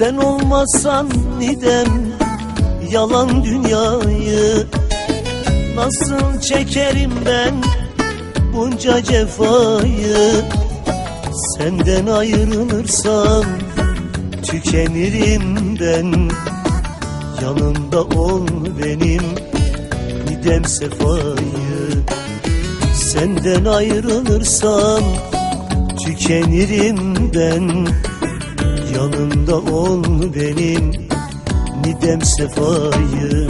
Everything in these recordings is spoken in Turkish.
Sen olmazsan nidem yalan dünyayı Nasıl çekerim ben bunca cefayı? Senden ayrılırsam tükenirim ben. Yanımda ol benim nidem sefayı. Senden ayrılırsam tükenirim ben Yanımda ol benim? Nidem sefayı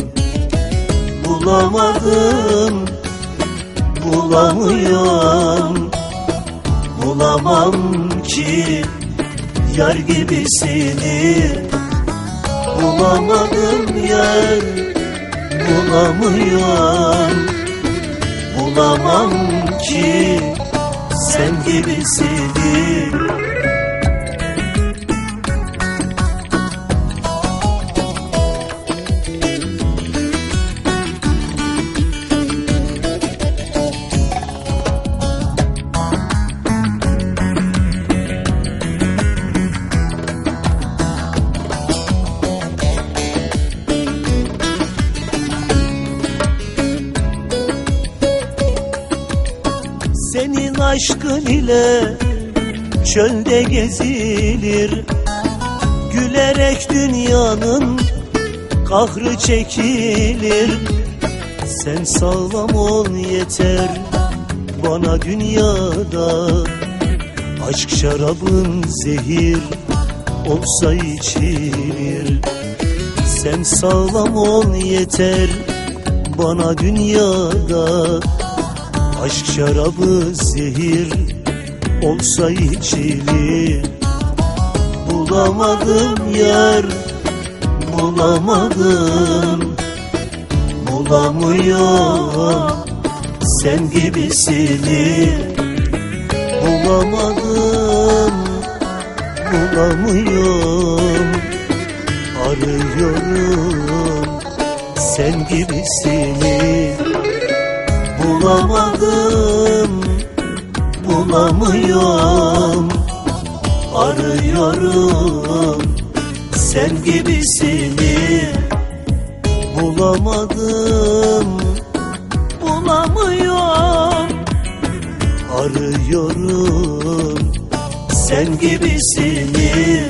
Bulamadım, bulamıyorum. Bulamam ki yar gibisini Bulamadım yar, bulamıyorum. Bulamam ki sen gibisini Senin aşkın ile çölde gezilir. Gülerek dünyanın kahrı çekilir. Sen sağlam ol yeter bana dünyada. Aşk şarabın zehir olsa içilir. Sen sağlam ol yeter bana dünyada Aşk şarabı zehir olsa içilir Bulamadım yar, bulamadım Bulamıyorum sen gibisini Bulamadım, bulamıyorum. Arıyorum sen gibisini Bulamadım, bulamıyorum. Arıyorum sen gibisini. Bulamadım, bulamıyorum. Arıyorum sen gibisini